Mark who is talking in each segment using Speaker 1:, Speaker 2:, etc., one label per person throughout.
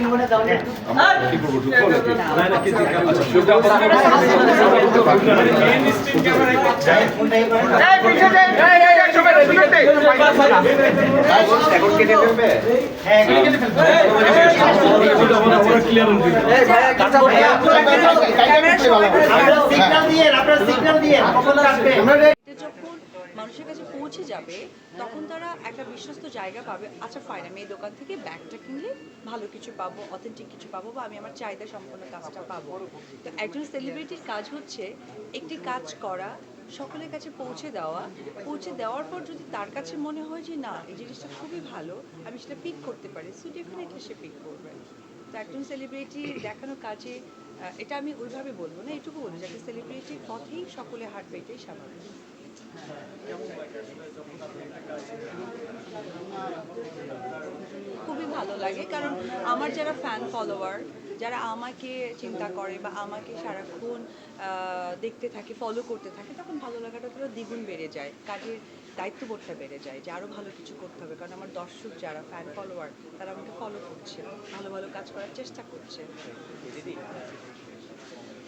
Speaker 1: কি করব ঢুকবো নাকি আচ্ছা শুরুটা
Speaker 2: এটা যখন মানুষের কাছে পৌঁছে যাবে, তখন তারা একটা বিশ্বস্ত জায়গা পাবে। আচ্ছা ফাইন আমি এই দোকান থেকে ব্যাগটা কিনলে ভালো কিছু পাবো অথেন্টিক কিছু পাবো বা আমি আমার চাহিদা সম্পন্ন কাজটা পাবো। তো একজন সেলিব্রিটির কাজ হচ্ছে একটি কাজ করা, সকলের কাছে পৌঁছে দেওয়া। পৌঁছে দেওয়ার পর যদি তার কাছে মনে হয় যে, না, এই জিনিসটা খুবই ভালো, আমি সেটা পিক করতে পারি সো ডেফিনেটলি সে পিক করবে। তো একজন সেলিব্রিটি দেখানো কাজে এটা আমি ওইভাবে বলব না, এটুকু বলব যে একটা সেলিব্রিটির পথেই সকলে হাঁটবে এটাই স্বাভাবিক। খুবই ভালো লাগে, কারণ আমার যারা ফ্যান ফলোয়ার যারা আমাকে চিন্তা করে বা আমাকে সারাক্ষণ দেখতে থাকে ফলো করতে থাকে, তখন ভালো লাগাটা পুরো দ্বিগুণ বেড়ে যায়, কাজের দায়িত্ববোধটা বেড়ে যায় যে আরও ভালো কিছু করতে হবে, কারণ আমার দর্শক যারা ফ্যান ফলোয়ার তারা আমাকে ফলো করছে, ভালো ভালো কাজ করার চেষ্টা করছে।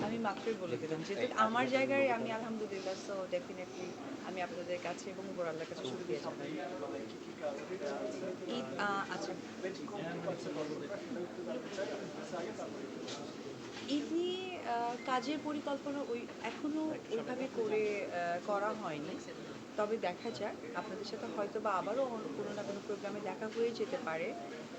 Speaker 2: আমি মাত্রই বলে দিলাম যে আমার জায়গায় আমি আলহামদুলিল্লাহ সো ডেফিনেটলি আমি আপনাদের কাছে এবং উপর আল্লাহর কাছে শুক্রিয়া জানাই ঈদ আচ্ছা। ঈদ নিয়ে কাজের পরিকল্পনা ওই এখনও ওইভাবে করে করা হয়নি। তবে দেখা যাক আপনাদের সাথে হয়তো বা আবারও কোনো না কোনো প্রোগ্রামে দেখা হয়ে যেতে পারে।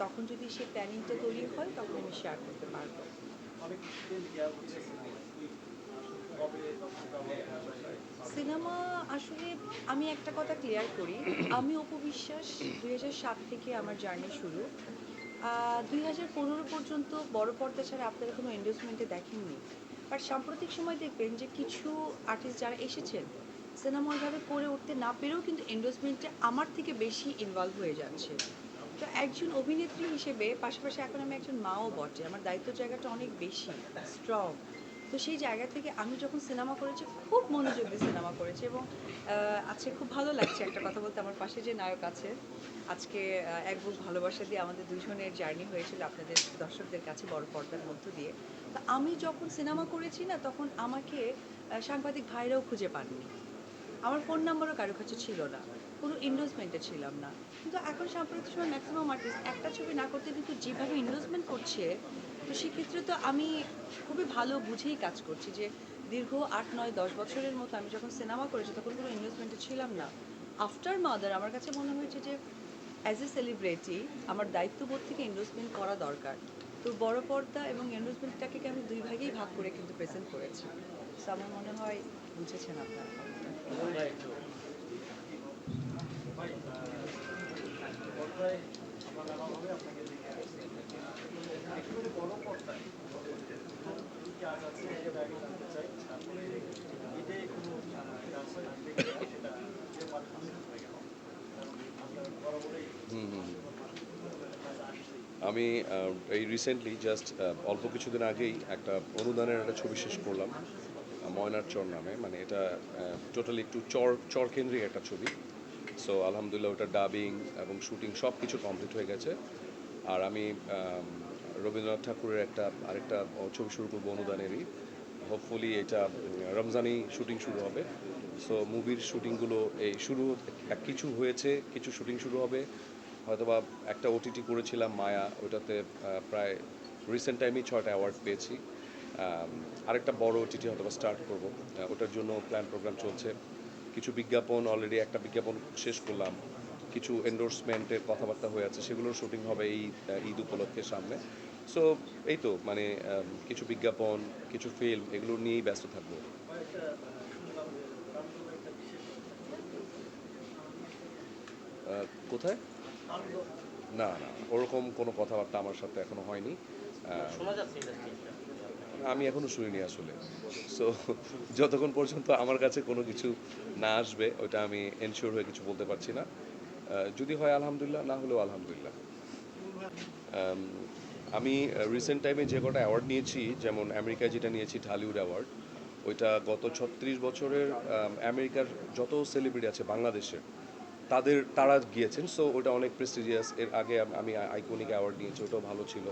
Speaker 2: তখন যদি সেই প্ল্যানিংটা তৈরি হয় তখন আমি শেয়ার করতে পারব। সিনেমা আসলে আমি একটা কথা ক্লিয়ার করি। আমি অপবিশ্বাস দুই সাত থেকে আমার জার্নি শুরু। দুই হাজার পনেরো পর্যন্ত বড় পর্দা ছাড়া আপনারা কোনো এন্ডোসমেন্টে দেখেননি। বাট সাম্প্রতিক সময় দেখবেন যে কিছু আর্টিস্ট যারা এসেছেন সিনেমা ওইভাবে করে উঠতে না পেরেও কিন্তু এন্ডোসমেন্টে আমার থেকে বেশি ইনভলভ হয়ে যাচ্ছে। তো একজন অভিনেত্রী হিসেবে পাশাপাশি এখন আমি একজন মাও বটে। আমার দায়িত্ব জায়গাটা অনেক বেশি স্ট্রং তো সেই জায়গা থেকে আমি যখন সিনেমা করেছি, খুব মনোযোগ দিয়ে সিনেমা করেছি এবং আজকে খুব ভালো লাগছে একটা কথা বলতে। আমার পাশে যে নায়ক আছে, আজকে এক বুক ভালোবাসা দিয়ে আমাদের দুজনের জার্নি হয়েছিল আপনাদের দর্শকদের কাছে বড় পর্দার মধ্য দিয়ে। তো আমি যখন সিনেমা করেছি না, তখন আমাকে সাংবাদিক ভাইরাও খুঁজে পাননি। আমার ফোন নাম্বারও কারও কাছে ছিল না। কোনো ইনভেস্টমেন্টে ছিলাম না। কিন্তু এখন সাম্প্রতিক সময় ম্যাক্সিমাম আর্টিস্ট একটা ছবি না করতে কিন্তু যেভাবে ইনভেস্টমেন্ট করছে, তো সেক্ষেত্রে তো আমি খুবই ভালো বুঝেই কাজ করছি যে দীর্ঘ আট, নয়, দশ বছরের মতো আমি যখন সিনেমা করেছি তখন কোনো ইনভেস্টমেন্টে ছিলাম না। আফটার মাদার আমার কাছে মনে হয়েছে যে অ্যাজ এ সেলিব্রিটি আমার দায়িত্ববোধ থেকে ইনভেস্টমেন্ট করা দরকার। তো বড় পর্দা এবং ইনভেস্টমেন্টটাকে আমি দুই ভাগেই ভাগ করে কিন্তু প্রেজেন্ট করেছি? তো আমার মনে হয় বুঝেছেন আপনারা।
Speaker 1: আমি এই রিসেন্টলি জাস্ট অল্প কিছুদিন আগেই একটা অনুদানের একটা ছবি শেষ করলাম। ময়নার চর নামে মানে এটা টোটালি একটু চর চর কেন্দ্রিক একটা ছবি। সো আলহামদুলিল্লাহ ওটা ডাবিং এবং শুটিং সব কিছু কমপ্লিট হয়ে গেছে। আর আমি রবীন্দ্রনাথ ঠাকুরের একটা, আরেকটা ছবি শুরু করব অনুদানেরই। হোপফুলি এটা রমজানি শুটিং শুরু হবে। সো মুভির শুটিংগুলো এই শুরু কিছু হয়েছে, কিছু শুটিং শুরু হবে। হয়তোবা একটা ওটিটি করেছিলাম, মায়া, ওটাতে প্রায় রিসেন্ট টাইমেই ছটা অ্যাওয়ার্ড পেয়েছি। আরেকটা বড় ওটিটি হয়তোবা স্টার্ট করব। ওটার জন্য প্ল্যান প্রোগ্রাম চলছে। কিছু বিজ্ঞাপন অলরেডি একটা বিজ্ঞাপন শেষ করলাম। কিছু এন্ডোর্সমেন্টের কথাবার্তা হয়ে আছে, সেগুলোর শুটিং হবে এই ঈদ উপলক্ষে সামনে। সো এই তো মানে কিছু বিজ্ঞাপন, কিছু ফিল্ম এগুলো নিয়েই ব্যস্ত থাকব। কোথায়? না না, ওরকম কোনো কথাবার্তা আমার সাথে এখনও হয়নি।
Speaker 3: শোনা যাচ্ছে
Speaker 1: আমি এখনও শুনিনি আসলে। সো যতক্ষণ পর্যন্ত আমার কাছে কোনো কিছু না আসবে ওটা আমি এনশিওর হয়ে কিছু বলতে পারছি না। যদি হয় আলহামদুলিল্লাহ, না হলেও আলহামদুলিল্লাহ। আমি রিসেন্ট টাইমে যে কটা অ্যাওয়ার্ড নিয়েছি, যেমন আমেরিকায় যেটা নিয়েছি ঢালিউড অ্যাওয়ার্ড ওইটা গত ছত্রিশ বছরের আমেরিকার যত সেলিব্রিটি আছে বাংলাদেশের তাদের, তারা গিয়েছেন। সো ওটা অনেক প্রেস্টিজিয়াস এর আগে আমি আইকনিক অ্যাওয়ার্ড নিয়েছি, ওটাও ভালো ছিল।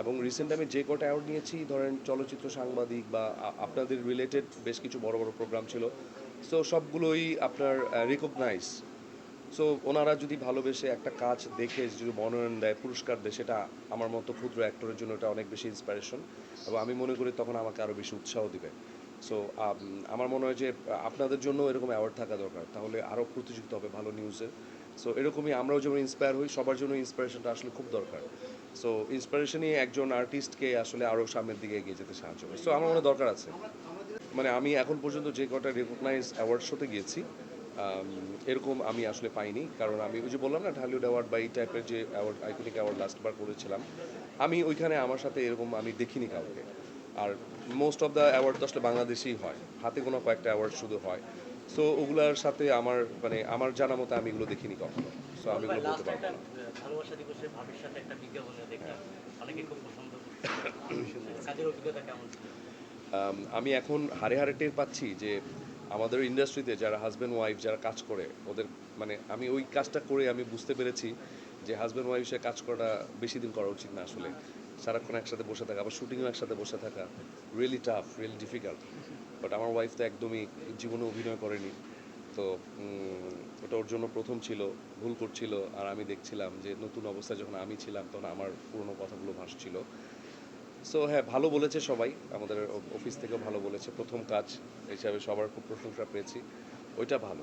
Speaker 1: এবং রিসেন্ট আমি যে কটা অ্যাওয়ার্ড নিয়েছি, ধরেন চলচ্চিত্র সাংবাদিক বা আপনাদের রিলেটেড বেশ কিছু বড় বড় প্রোগ্রাম ছিল। সো সবগুলোই আপনার রিকগনাইজ সো ওনারা যদি ভালোবেসে একটা কাজ দেখে, যদি মনোনয়ন দেয়, পুরস্কার দেয়, সেটা আমার মতো ক্ষুদ্র অ্যাক্টরের জন্য এটা অনেক বেশি ইন্সপিরেশন এবং আমি মনে করি তখন আমাকে আরও বেশি উৎসাহ দিবে। সো আমার মনে হয় যে আপনাদের জন্য এরকম অ্যাওয়ার্ড থাকা দরকার। তাহলে আরও প্রতিযোগিতা হবে, ভালো নিউজের সো এরকমই আমরাও যেমন ইন্সপায়ার হই, সবার জন্য ইন্সপিরেশনটা আসলে খুব দরকার। সো ইন্সপিরেশনই একজন আর্টিস্টকে আসলে আরও সামনের দিকে এগিয়ে যেতে সাহায্য করে। সো আমার মনে দরকার আছে। মানে আমি এখন পর্যন্ত যে কটা রেকগনাইজ অ্যাওয়ার্ড শোতে গিয়েছি এরকম আমি আসলে পাইনি। কারণ আমি ওই যে বললাম না ঢালিউড অ্যাওয়ার্ড বা এই টাইপের যে অ্যাওয়ার্ড আইকনিক অ্যাওয়ার্ড লাস্টবার করেছিলাম, আমি ওইখানে আমার সাথে এরকম আমি দেখিনি কাউকে। আর মোস্ট অফ দ্য অ্যাওয়ার্ড তো আসলে বাংলাদেশেই হয়। হাতে কোনো কয়েকটা অ্যাওয়ার্ড শুধু হয়। সো ওগুলার সাথে আমার মানে আমার জানা মতো আমি এগুলো দেখিনি কখনো। সো আমি এগুলো বলতে পারব না।
Speaker 3: ভালোবাসা দিবসের ভাবির সাথে একটা বিজ্ঞাপনে দেখলাম। অনেকে খুব পছন্দ কাজের অভিজ্ঞতা কেমন
Speaker 1: আমি এখন হারে হারে টের পাচ্ছি যে আমাদের ইন্ডাস্ট্রিতে যারা হাজব্যান্ড ওয়াইফ যারা কাজ করে, ওদের মানে আমি ওই কাজটা করে আমি বুঝতে পেরেছি যে হাজব্যান্ড ওয়াইফ সে কাজ করাটা বেশি দিন করা উচিত না আসলে। সারাক্ষণ একসাথে বসে থাকা, আবার শুটিংও একসাথে বসে থাকা really tough really difficult but আমার ওয়াইফ তো একদমই জীবনে অভিনয় করেনি। তো ওটা ওর জন্য প্রথম ছিল ভুল করছিল আর আমি দেখছিলাম যে নতুন অবস্থায় যখন আমি ছিলাম তখন আমার পুরনো কথাগুলো ভাসছিল। সো হ্যাঁ ভালো বলেছে সবাই আমাদের অফিস থেকেও ভালো বলেছে প্রথম কাজ হিসাবে সবার খুব প্রশংসা পেয়েছি ওইটা ভালো।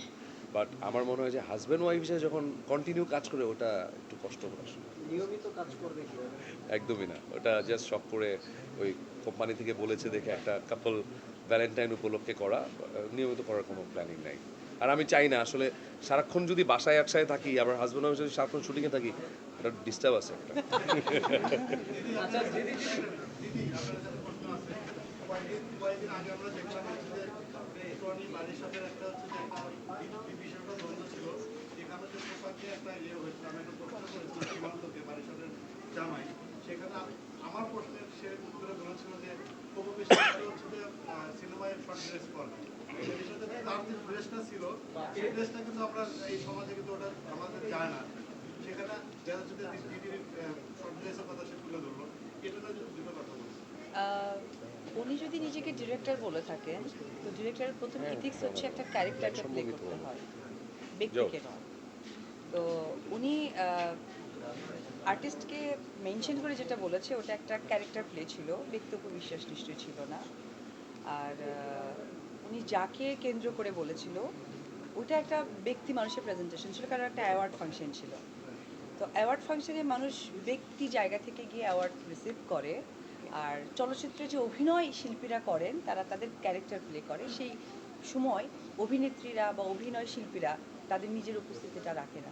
Speaker 1: বাট আমার মনে হয় যে হাজব্যান্ড ওয়াইফ হিসেবে যখন কন্টিনিউ কাজ করে ওটা একটু কষ্ট আসলে
Speaker 3: নিয়মিত কাজ করবে
Speaker 1: একদমই না ওটা জাস্ট শখ করে ওই কোম্পানি থেকে বলেছে দেখে একটা কাপল ভ্যালেন্টাইন উপলক্ষে করা নিয়মিত করার কোনো প্ল্যানিং নাই। আর আমি চাই না আসলে সারাক্ষণ যদি বাসায় একসাথে থাকি আবার হাজব্যান্ড ওয়াইফ যদি সারাক্ষণ শুটিংয়ে থাকি এটা ডিস্টার্ব আছে একটা।
Speaker 4: আমরা একটা একটা একটা আমি একটা জামাই সেখানে আমার প্রশ্নের সে উত্তরে বলেছিল যে সিনেমায় শর্ট ড্রেস পরে। এই বিষয়টা যে তার ড্রেসটা ছিল এই ড্রেসটা কিন্তু আমরা এই সমাজে কিন্তু ওটা আমাদের যায় না। সেখানে যারা হচ্ছে দিদির শর্ট কথা সে তুলে ধরলো। এটা দুটো কথা বলছি
Speaker 2: উনি যদি নিজেকে ডিরেক্টর বলে থাকেন তো ডিরেক্টরের প্রথম ইথিক্স হচ্ছে একটা ক্যারেক্টারকে প্লে করতে হয়। ব্যক্তিকে নয়। তো উনি আর্টিস্টকে মেনশন করে যেটা বলেছে ওটা একটা ক্যারেক্টার প্লে ছিল। ব্যক্তিত্ব বিশ্বাস নিশ্চয়ই ছিল না। আর উনি যাকে কেন্দ্র করে বলেছিল ওটা একটা ব্যক্তি মানুষের প্রেজেন্টেশন ছিল, কারণ একটা অ্যাওয়ার্ড ফাংশন ছিল। তো অ্যাওয়ার্ড ফাংশনে মানুষ ব্যক্তি জায়গা থেকে গিয়ে অ্যাওয়ার্ড রিসিভ করে, আর চলচ্চিত্রে যে অভিনয় শিল্পীরা করেন, তারা তাদের ক্যারেক্টার প্লে করে। সেই সময় অভিনেত্রীরা বা অভিনয় শিল্পীরা তাদের নিজের উপস্থিতিটা রাখে না।